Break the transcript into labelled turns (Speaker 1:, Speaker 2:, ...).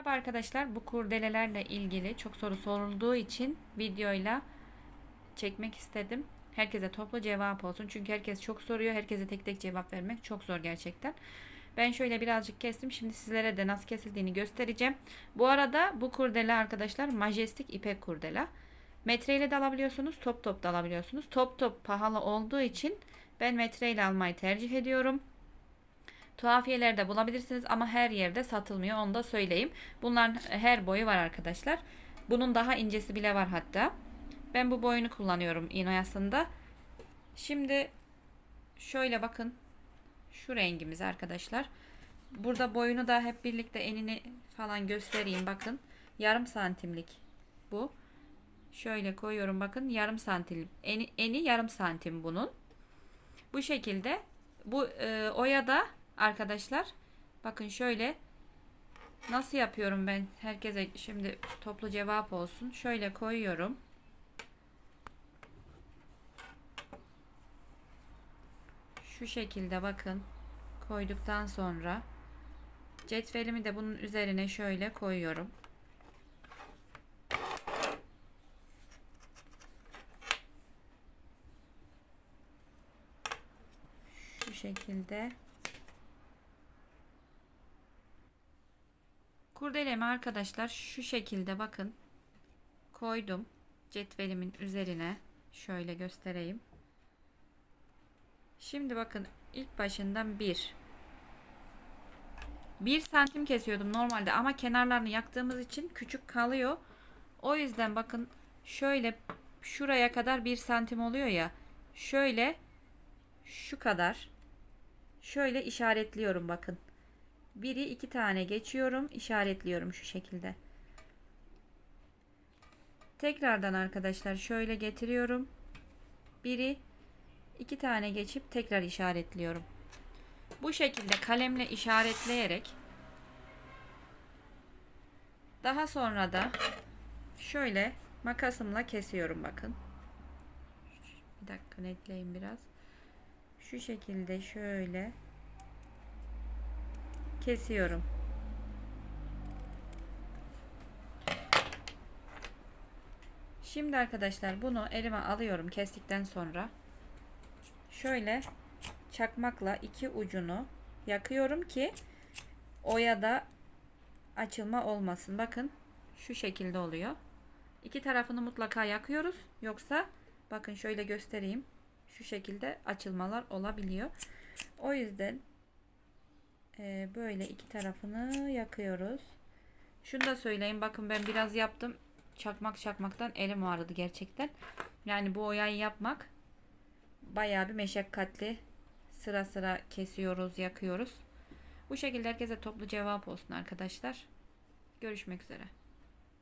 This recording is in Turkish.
Speaker 1: Merhaba arkadaşlar. Bu kurdelelerle ilgili çok soru sorulduğu için videoyla çekmek istedim. Herkese toplu cevap olsun. Çünkü herkes çok soruyor. Herkese tek tek cevap vermek çok zor gerçekten. Ben şöyle birazcık kestim. Şimdi sizlere de nasıl kesildiğini göstereceğim. Bu arada bu kurdele arkadaşlar majestik ipek kurdela. Metreyle de alabiliyorsunuz. Top top da alabiliyorsunuz. Top top pahalı olduğu için ben metreyle almayı tercih ediyorum. Tuhafiyelerde bulabilirsiniz ama her yerde satılmıyor onu da söyleyeyim. Bunların her boyu var arkadaşlar. Bunun daha incesi bile var hatta. Ben bu boyunu kullanıyorum inoyasında. Şimdi şöyle bakın. Şu rengimiz arkadaşlar. Burada boyunu da hep birlikte enini falan göstereyim bakın. Yarım santimlik bu. Şöyle koyuyorum bakın yarım santim. Eni, eni yarım santim bunun. Bu şekilde bu e, oya da arkadaşlar bakın şöyle. Nasıl yapıyorum ben? Herkese şimdi toplu cevap olsun. Şöyle koyuyorum. Şu şekilde bakın. Koyduktan sonra cetvelimi de bunun üzerine şöyle koyuyorum. Şu şekilde Kurdelemi arkadaşlar şu şekilde bakın koydum cetvelimin üzerine şöyle göstereyim. Şimdi bakın ilk başından bir 1 santim kesiyordum normalde ama kenarlarını yaktığımız için küçük kalıyor. O yüzden bakın şöyle şuraya kadar 1 santim oluyor ya şöyle şu kadar şöyle işaretliyorum bakın. Biri iki tane geçiyorum. işaretliyorum şu şekilde. Tekrardan arkadaşlar şöyle getiriyorum. Biri iki tane geçip tekrar işaretliyorum. Bu şekilde kalemle işaretleyerek daha sonra da şöyle makasımla kesiyorum bakın. Bir dakika netleyin biraz. Şu şekilde şöyle kesiyorum. Şimdi arkadaşlar bunu elime alıyorum kestikten sonra. Şöyle çakmakla iki ucunu yakıyorum ki oyada açılma olmasın. Bakın şu şekilde oluyor. İki tarafını mutlaka yakıyoruz. Yoksa bakın şöyle göstereyim. Şu şekilde açılmalar olabiliyor. O yüzden ee, böyle iki tarafını yakıyoruz. Şunu da söyleyeyim. Bakın ben biraz yaptım. Çakmak çakmaktan elim ağrıdı gerçekten. Yani bu oyayı yapmak bayağı bir meşakkatli. Sıra sıra kesiyoruz, yakıyoruz. Bu şekilde herkese toplu cevap olsun arkadaşlar. Görüşmek üzere.